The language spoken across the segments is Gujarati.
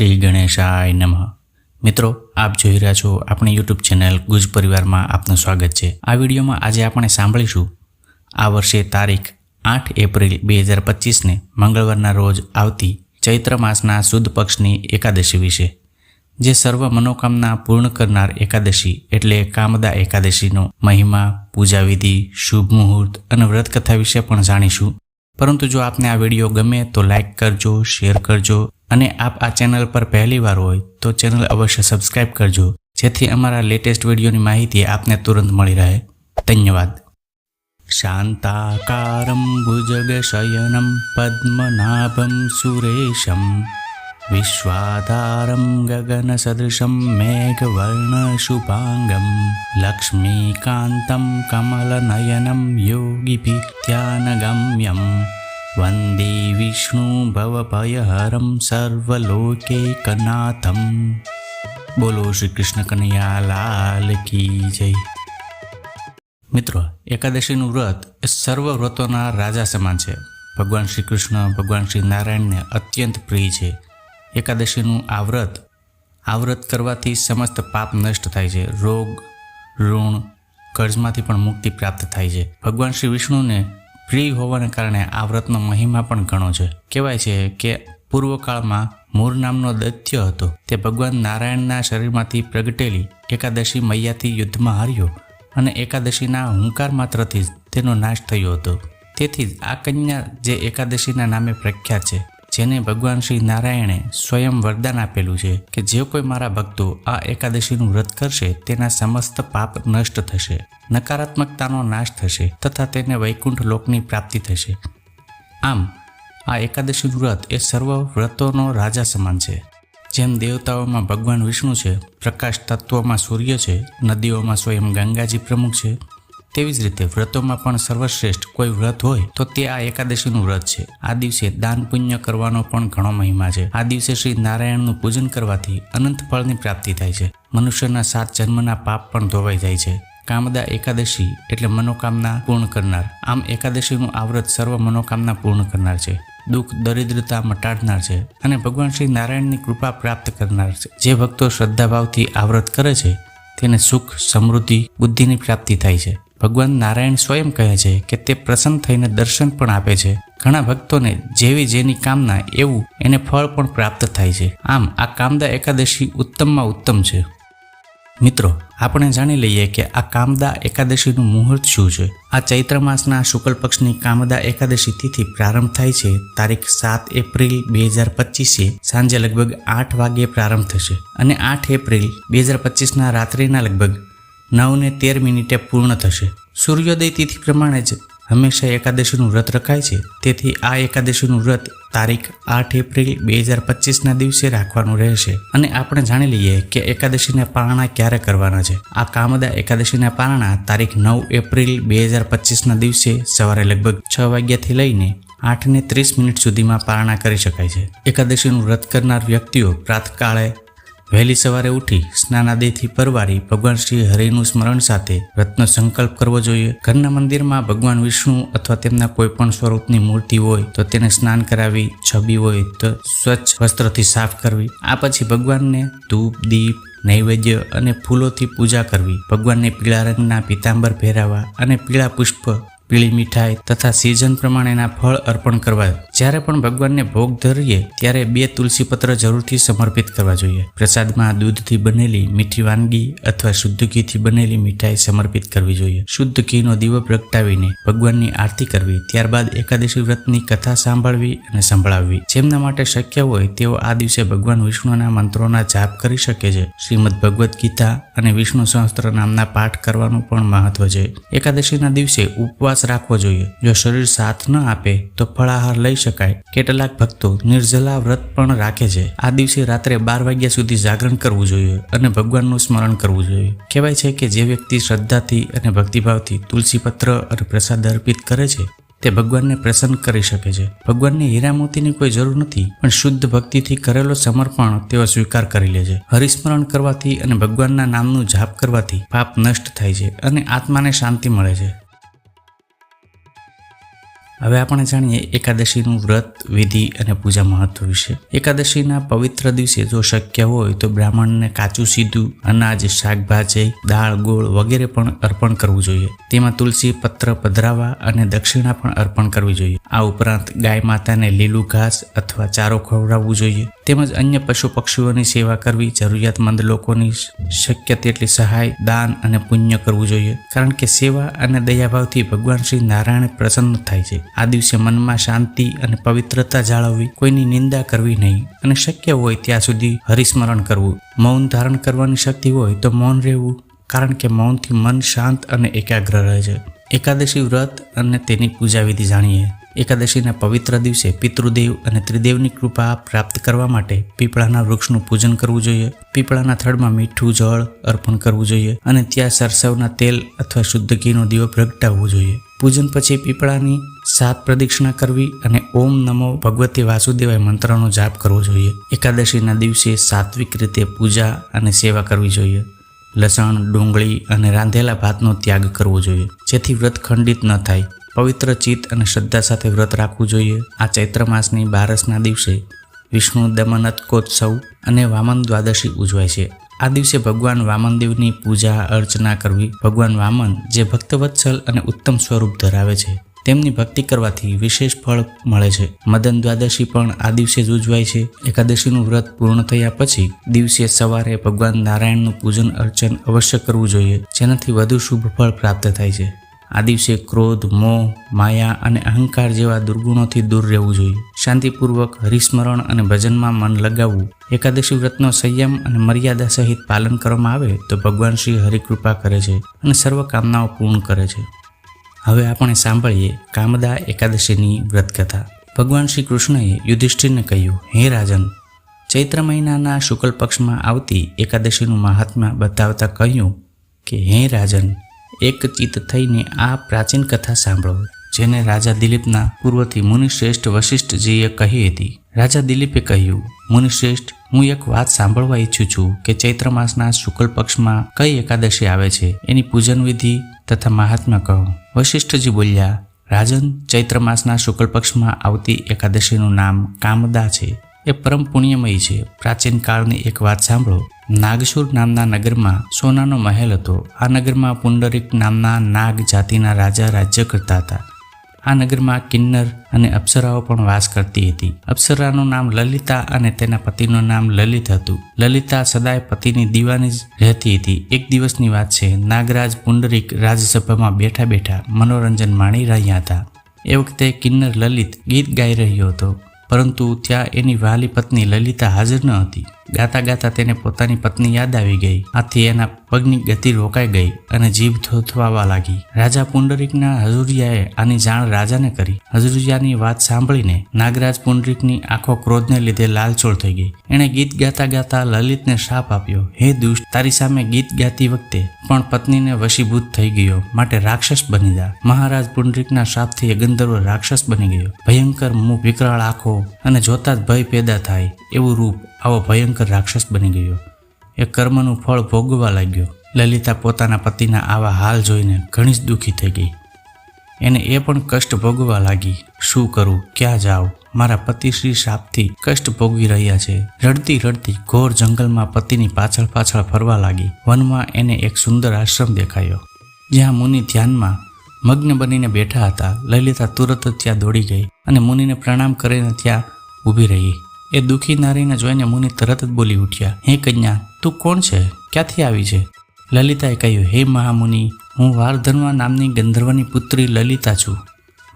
શ્રી ગણેશાય નમઃ. મિત્રો, આપ જોઈ રહ્યા છો આપણી યુટ્યુબ ચેનલ ગુજ પરિવારમાં આપનું સ્વાગત છે. આ વિડીયોમાં આજે આપણે સાંભળીશું, આ વર્ષે તારીખ આઠ એપ્રિલ બે હજાર પચીસને મંગળવારના રોજ આવતી ચૈત્ર માસના સુદ પક્ષની એકાદશી વિશે, જે સર્વ મનોકામના પૂર્ણ કરનાર એકાદશી એટલે કામદા એકાદશીનો મહિમા, પૂજાવિધિ, શુભ મુહૂર્ત અને વ્રત કથા વિશે પણ જાણીશું. પરંતુ જો આપને આ વીડિયો ગમે તો લાઇક કરજો, શેર કરજો અને આપ આ ચેનલ પર પહેલી વાર હોય તો ચેનલ અવશ્ય સબસ્ક્રાઇબ કરજો, જેથી અમારા લેટેસ્ટ વિડીયોની માહિતી આપને તુરંત મળી રહે. ધન્યવાદ. શાંતાકારમ ભુજગશયનમ પદ્મનાભમ સુરેશમ વિશ્વાધારમ ગગનસદૃશમ મેઘવર્ણશુભાંગમ લક્ષ્મીકાંતમ કમલનયનમ યોગીભીત્યાનગમ્યમ વંદે વિષ્ણુ ભવભયહરમ સર્વલોકૈકનાથમ બોલો શ્રી કૃષ્ણ કનૈયા લાલ જય મિત્રો એકાદશીનું વ્રત એ સર્વ વ્રતોના રાજા સમાન છે ભગવાન શ્રી કૃષ્ણ ભગવાન શ્રી નારાયણને અત્યંત પ્રિય છે એકાદશીનું આ વ્રત આ વ્રત કરવાથી સમસ્ત પાપ નષ્ટ થાય છે રોગ ઋણ કર્જમાંથી પણ મુક્તિ પ્રાપ્ત થાય છે ભગવાન શ્રી વિષ્ણુને પ્રિય હોવાને કારણે આ વ્રતનો મહિમા પણ ઘણો છે. કહેવાય છે કે પૂર્વકાળમાં મૂર નામનો દૈત્ય હતો. તે ભગવાન નારાયણના શરીરમાંથી પ્રગટેલી એકાદશી મૈયાથી યુદ્ધમાં હાર્યો અને એકાદશીના હુંકાર માત્રથી જ તેનો નાશ થયો હતો. તેથી જ આ કન્યા જે એકાદશીના નામે પ્રખ્યાત છે જેને ભગવાન શ્રી નારાયણે સ્વયં વરદાન આપેલું છે કે જે કોઈ મારા ભક્તો આ એકાદશીનું વ્રત કરશે, તેના સમસ્ત પાપ નષ્ટ થશે, નકારાત્મકતાનો નાશ થશે તથા તેને વૈકુંઠ લોકની પ્રાપ્તિ થશે. આમ, આ એકાદશીનું વ્રત એ સર્વ વ્રતોનો રાજા સમાન છે. જેમ દેવતાઓમાં ભગવાન વિષ્ણુ છે, પ્રકાશ તત્વોમાં સૂર્ય છે, નદીઓમાં સ્વયં ગંગાજી પ્રમુખ છે તેવી જ રીતે વ્રતોમાં પણ સર્વશ્રેષ્ઠ કોઈ વ્રત હોય તો તે આ એકાદશીનું વ્રત છે. આ દિવસે દાન પુણ્ય કરવાનો પણ ઘણો મહિમા છે. આ દિવસે શ્રી નારાયણનું પૂજન કરવાથી અનંત ફળની પ્રાપ્તિ થાય છે. મનુષ્યના સાત જન્મના પાપ પણ ધોવાઈ જાય છે. કામદા એકાદશી એટલે મનોકામના પૂર્ણ કરનાર. આમ એકાદશીનું આ વ્રત સર્વ મનોકામના પૂર્ણ કરનાર છે. દુઃખ, દરિદ્રતા મટાડનાર છે અને ભગવાન શ્રી નારાયણની કૃપા પ્રાપ્ત કરનાર છે. જે ભક્તો શ્રદ્ધાભાવથી આ વ્રત કરે છે, તેને સુખ, સમૃદ્ધિ, બુદ્ધિની પ્રાપ્તિ થાય છે. ભગવાન નારાયણ સ્વયં કહે છે કે તે પ્રસન્ન થઈને દર્શન પણ આપે છે. ઘણા ભક્તોને જેવી જેની કામના એવું એને ફળ પણ પ્રાપ્ત થાય છે. આમ આ કામદા એકાદશી ઉત્તમમાં ઉત્તમ છે. મિત્રો, આપણે જાણી લઈએ કે આ કામદા એકાદશીનું મુહૂર્ત શું છે. આ ચૈત્ર માસના શુક્લ પક્ષની કામદા એકાદશી તિથિ પ્રારંભ થાય છે. તારીખ સાત એપ્રિલ બે હજાર પચીસે સાંજે લગભગ આઠ વાગ્યે પ્રારંભ થશે. અને આઠ એપ્રિલ બે હજાર પચીસના રાત્રિના લગભગ નવ ને તેર મિનિટે પૂર્ણ થશે. સૂર્યોદય તિથિ પ્રમાણે જ હંમેશા એકાદશીનું વ્રત રખાય છે. તેથી આ એકાદશીનું વ્રત તારીખ આઠ એપ્રિલ બે હજાર પચીસના દિવસે રાખવાનું રહેશે. અને આપણે જાણી લઈએ કે એકાદશીના પારણા ક્યારે કરવાના છે. આ કામદા એકાદશીના પારણા તારીખ નવ એપ્રિલ બે હજાર પચીસના દિવસે સવારે લગભગ છ વાગ્યાથી લઈને આઠને ત્રીસ મિનિટ સુધીમાં પારણા કરી શકાય છે. એકાદશીનું વ્રત કરનાર વ્યક્તિઓ પ્રાતકાળે વહેલી સવારે ઉઠી સ્નાનાદિથી પરવારી ભગવાન શ્રી હરિનું સ્મરણ સાથે વ્રતનો સંકલ્પ કરવો જોઈએ. ઘરના મંદિરમાં ભગવાન વિષ્ણુ અથવા તેમના કોઈ પણ સ્વરૂપની મૂર્તિ હોય તો તેને સ્નાન કરાવી, છબી હોય તો સ્વચ્છ વસ્ત્રથી સાફ કરવી. આ પછી ભગવાનને ધૂપ, દીપ, નૈવેદ્ય અને ફૂલોથી પૂજા કરવી. ભગવાનને પીળા રંગના પીતાંબર પહેરાવા અને પીળા પુષ્પ પીળી મીઠાઈ તથા સિઝન પ્રમાણેના ફળ અર્પણ કરવા. જ્યારે પણ ભગવાનને ભોગ ધરીએ, ત્યારે બે તુલસી પત્ર જરૂરથી સમર્પિત કરવા જોઈએ. પ્રસાદમાં દૂધથી બનેલી મીઠી વાનગી અથવા શુદ્ધ ઘીથી બનેલી મીઠાઈ સમર્પિત કરવી જોઈએ. શુદ્ધ ઘીનો દીવો પ્રગટાવીને ભગવાનની આરતી કરવી, ત્યારબાદ એકાદશી વ્રતની કથા સાંભળવી અને સંભળાવવી. જેમના માટે શક્ય હોય, તેઓ આ દિવસે ભગવાન વિષ્ણુના મંત્રોના જાપ કરી શકે છે. શ્રીમદ ભગવદ્ ગીતા અને વિષ્ણુ સહસ્ત્ર નામના પાઠ કરવાનું પણ મહત્વ છે. એકાદશીના દિવસે ઉપવાસ રાખવો જોઈએ. જો શરીર સાથ ન આપે, તો ફળાહાર લઈ શકાય. કેટલાક ભક્તો નિર્જલા વ્રત પણ રાખે છે. આ દિવસે રાત્રે બાર વાગ્યા સુધી જાગરણ કરવું જોઈએ અને ભગવાનનું સ્મરણ કરવું જોઈએ. કહેવાય છે કે જે વ્યક્તિ શ્રદ્ધાથી અને ભક્તિભાવથી તુલસી પત્ર અને પ્રસાદ અર્પિત કરે છે, તે ભગવાનને પ્રસન્ન કરી શકે છે. ભગવાનને હીરામોતીની કોઈ જરૂર નથી, પણ શુદ્ધ ભક્તિથી કરેલો સમર્પણ તેઓ સ્વીકાર કરી લે છે. હરિસ્મરણ કરવાથી અને ભગવાનના નામનું જાપ કરવાથી પાપ નષ્ટ થાય છે અને આત્માને શાંતિ મળે છે. હવે આપણે જાણીએ એકાદશીનું વ્રત, વિધિ અને પૂજા મહત્વ વિશે. એકાદશીના પવિત્ર દિવસે જો શક્ય હોય તો બ્રાહ્મણને કાચું સીધું અનાજ, શાકભાજી, દાળ, ગોળ વગેરે પણ અર્પણ કરવું જોઈએ. તેમાં તુલસી, પત્ર પધરાવા અને દક્ષિણા પણ અર્પણ કરવી જોઈએ. આ ઉપરાંત ગાય માતાને લીલું ઘાસ અથવા ચારો ખવડાવવું જોઈએ. તેમજ અન્ય પશુ પક્ષીઓની સેવા કરવી જરૂરિયાતમંદ લોકોની શક્ય તેટલી સહાય, દાન અને પુણ્ય કરવું જોઈએ. કારણ કે સેવા અને દયાભાવથી ભગવાન શ્રી નારાયણ પ્રસન્ન થાય છે. આ દિવસે મનમાં શાંતિ અને પવિત્રતા જાળવવી કોઈની નિંદા કરવી નહીં અને શક્ય હોય ત્યાં સુધી હરિસ્મરણ કરવું. મૌન ધારણ કરવાની શક્તિ હોય તો મૌન રહેવું, કારણ કે મૌનથી મન શાંત અને એકાગ્ર રહે છે. એકાદશી વ્રત અને તેની પૂજા વિધિ જાણીએ. એકાદશીના પવિત્ર દિવસે પિતૃદેવ અને ત્રિદેવની કૃપા પ્રાપ્ત કરવા માટે પીપળાના વૃક્ષનું પૂજન કરવું જોઈએ, પીપળાના થડમાં મીઠું જળ અર્પણ કરવું જોઈએ અને ત્યાં સરસવના તેલ અથવા શુદ્ધ ઘીનો દીવો પ્રગટાવવો જોઈએ. પૂજન પછી પીપળાની સાત પ્રદક્ષિણા કરવી અને ઓમ નમો ભગવતી વાસુદેવાય મંત્રનો જાપ કરવો જોઈએ. એકાદશીના દિવસે સાત્વિક રીતે પૂજા અને સેવા કરવી જોઈએ. લસણ, ડુંગળી અને રાંધેલા ભાતનો ત્યાગ કરવો જોઈએ. જેથી વ્રત ખંડિત ન થાય. પવિત્ર ચિત્ત અને શ્રદ્ધા સાથે વ્રત રાખવું જોઈએ. આ ચૈત્ર માસની બારસના દિવસે વિષ્ણુ દમનત્કોત્સવ અને વામન દ્વાદશી ઉજવાય છે. આ દિવસે ભગવાન વામનદેવની પૂજા, અર્ચના કરવી ભગવાન વામન જે ભક્તવત્સલ અને ઉત્તમ સ્વરૂપ ધરાવે છે. તેમની ભક્તિ કરવાથી વિશેષ ફળ મળે છે. મદન દ્વાદશી પણ આ દિવસે જ ઉજવાય છે. એકાદશીનું વ્રત પૂર્ણ થયા પછી દિવસે સવારે ભગવાન નારાયણનું પૂજન અર્ચન અવશ્ય કરવું જોઈએ, જેનાથી વધુ શુભ ફળ પ્રાપ્ત થાય છે. આ દિવસે ક્રોધ, મોહ, માયા અને અહંકાર જેવા દુર્ગુણોથી દૂર રહેવું જોઈએ. શાંતિપૂર્વક હરિસ્મરણ અને ભજનમાં મન લગાવવું. એકાદશી વ્રતનો સંયમ અને મર્યાદા સહિત પાલન કરવામાં આવે તો ભગવાન શ્રી હરિકૃપા કરે છે અને સર્વ કામનાઓ પૂર્ણ કરે છે. હવે આપણે સાંભળીએ કામદા એકાદશીની વ્રતકથા. ભગવાન શ્રી કૃષ્ણએ યુધિષ્ઠિરને કહ્યું, હે રાજન, ચૈત્ર મહિનાના શુક્લ પક્ષમાં આવતી એકાદશીનું મહાત્મા બતાવતા કહ્યું કે, હે રાજન એક ચિત્ત થઈને આ પ્રાચીન કથા સાંભળો, જેને રાજા દિલીપના પૂર્વથી મુનિશ્રેષ્ઠ વશિષ્ઠજીએ કહી હતી. રાજા દિલીપે કહ્યું, મુનિશ્રેષ્ઠ, હું એક વાત સાંભળવા ઈચ્છું છું કે ચૈત્ર માસના શુક્લ પક્ષમાં કઈ એકાદશી આવે છે? એની પૂજન વિધિ તથા મહાત્મા કહો. વશિષ્ઠજી બોલ્યા, રાજન, ચૈત્ર માસના શુક્લ પક્ષમાં આવતી એકાદશીનું નામ કામદા છે. એ પરમ પુણ્યમય છે. પ્રાચીન કાળની એક વાત સાંભળો. નાગસુર નામના નગરમાં સોનાનો મહેલ હતો. આ નગરમાં પુંડરીક નામના નાગ જાતિના રાજા રાજ્ય કરતા હતા. આ નગરમાં કિન્નર અને અપ્સરાઓ પણ વાસ કરતી હતી. અપ્સરાનું નામ લલિતા અને તેના પતિનું નામ લલિત હતું. લલિતા સદાય પતિની દીવાની જ રહેતી હતી. એક દિવસની વાત છે. નાગરાજ પુંડરીક રાજ્યસભામાં બેઠા બેઠા મનોરંજન માણી રહ્યા હતા. એ વખતે કિન્નર લલિત ગીત ગાઈ રહ્યો હતો. પરંતુ ત્યાં એની વહાલી પત્ની લલિતા હાજર ન હતી. ગાતા ગાતા તેને પોતાની પત્ની યાદ આવી ગઈ. આથી એના પગની ગતિ રોકાઈ ગઈ અને જીભ થોથવાવા લાગી. રાજા પુંડરીકના હજુરિયાએ આની જાણ રાજાને કરી. હજુરિયાની વાત સાંભળીને નાગરાજ પુંડરીકની આંખો ક્રોધને લીધે લાલચોળ થઈ ગઈ. એણે ગીત ગાતા ગાતા લલિતને શાપ આપ્યો. હે દુષ્ટ, તારી સામે ગીત ગાતી વખતે પણ પત્નીને વશીભૂત થઈ ગયો. માટે રાક્ષસ બની જા. મહારાજ પુંડરીકના શાપથી ગંધર્વ રાક્ષસ બની ગયો. ભયંકર મુખ, વિકરાળ આંખો અને જોતા જ ભય પેદા થાય એવું રૂપ આવો ભયંકર રાક્ષસ બની ગયો. એ કર્મનું ફળ ભોગવા લાગ્યો. લલિતા પોતાના પતિના આવા હાલ જોઈને ઘણી જ દુઃખી થઈ ગઈ. એને એ પણ કષ્ટ ભોગવા લાગી. શું કરું? ક્યાં જાઉં મારા પતિ શ્રી શાપથી કષ્ટ ભોગવી રહ્યા છે. રડતી રડતી ઘોર જંગલમાં પતિની પાછળ પાછળ ફરવા લાગી. વનમાં એને એક સુંદર આશ્રમ દેખાયો. જ્યાં મુનિ ધ્યાનમાં મગ્ન બનીને બેઠા હતા. લલિતા તુરત જ ત્યાં દોડી ગઈ અને મુનિને પ્રણામ કરીને ત્યાં ઊભી રહી. એ દુઃખી નારીને જોઈને મુનિ તરત જ બોલી ઉઠ્યા, હે કન્યા, તું કોણ છે? ક્યાંથી આવી છે? લલિતાએ કહ્યું, હે મહામુનિ, હું વારધનવા નામની ગંધર્વની પુત્રી લલિતા છું.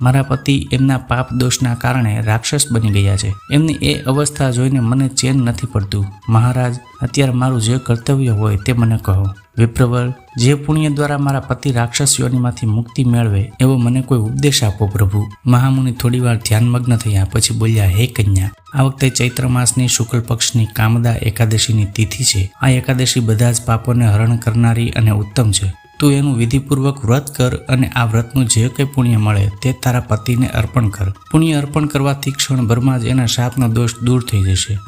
મારા પતિ એમના પાપ દોષના કારણે રાક્ષસ બની ગયા છે. એમની એ અવસ્થા જોઈને મને ચેન નથી પડતું. મહારાજ, અત્યારે મારું જે કર્તવ્ય હોય તે મને કહો. વિપ્રવર જે પુણ્ય દ્વારા મારા પતિ રાક્ષસોનીમાંથી મુક્તિ મેળવે એવો મને કોઈ ઉપદેશ આપો પ્રભુ. મહામુનિ થોડીવાર ધ્યાનમગ્ન થયા, પછી બોલ્યા, હે કન્યા, આ વખતે ચૈત્ર માસની શુક્લ પક્ષની કામદા એકાદશીની તિથિ છે. આ એકાદશી બધા જ પાપોને હરણ કરનારી અને ઉત્તમ છે. તું એનું વિધિપૂર્વક વ્રત કર અને આ વ્રતનું જે કંઈ પુણ્ય મળે તે તારા પતિને અર્પણ કર. પુણ્ય અર્પણ કરવાથી ક્ષણભરમાં જ એના શાપનો દોષ દૂર થઈ જશે.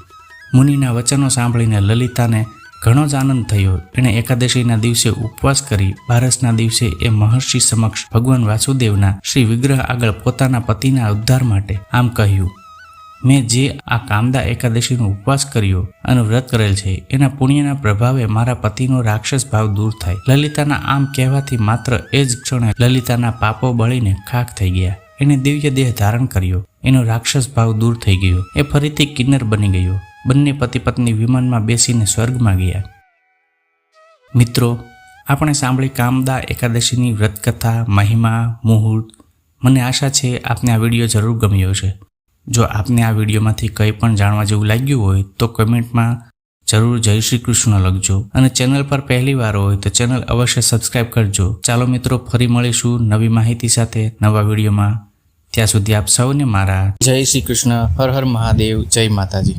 મુનિના વચનો સાંભળીને લલિતાને ઘણો જ આનંદ થયો. એણે એકાદશીના દિવસે ઉપવાસ કરી, બારસના દિવસે એ મહર્ષિ સમક્ષ ભગવાન વાસુદેવના શ્રી વિગ્રહ આગળ પોતાના પતિના ઉદ્ધાર માટે આમ કહ્યું, મેં જે આ કામદા એકાદશીનો ઉપવાસ કર્યો અને વ્રત કરેલ છે, એના પુણ્યના પ્રભાવે મારા પતિનો રાક્ષસ ભાવ દૂર થાય. લલિતાના આમ કહેવાથી માત્ર એ જ ક્ષણે લલિતાના પાપો બળીને ખાખ થઈ ગયા. એણે દિવ્ય દેહ ધારણ કર્યો. એનો રાક્ષસ ભાવ દૂર થઈ ગયો. એ ફરીથી કિન્નર બની ગયો. બંને પતિ પત્ની વિમાનમાં બેસીને સ્વર્ગમાં ગયા. મિત્રો, આપણે સાંભળી કામદા એકાદશીની વ્રતકથા, મહિમા, મુહૂર્ત. મને આશા છે આપને આ વીડિયો જરૂર ગમ્યો છે જો આપને આ વિડીયોમાંથી કંઈ પણ જાણવા જેવું લાગ્યું હોય તો કમેન્ટમાં જરૂર જય શ્રી કૃષ્ણ લખજો. અને ચેનલ પર પહેલી વાર હોય તો ચેનલ અવશ્ય સબસ્ક્રાઇબ કરજો. ચાલો મિત્રો, ફરી મળીશું નવી માહિતી સાથે નવા વિડીયોમાં. ત્યાં સુધી આપ સૌને મારા જય શ્રી કૃષ્ણ. હર હર મહાદેવ. જય માતાજી.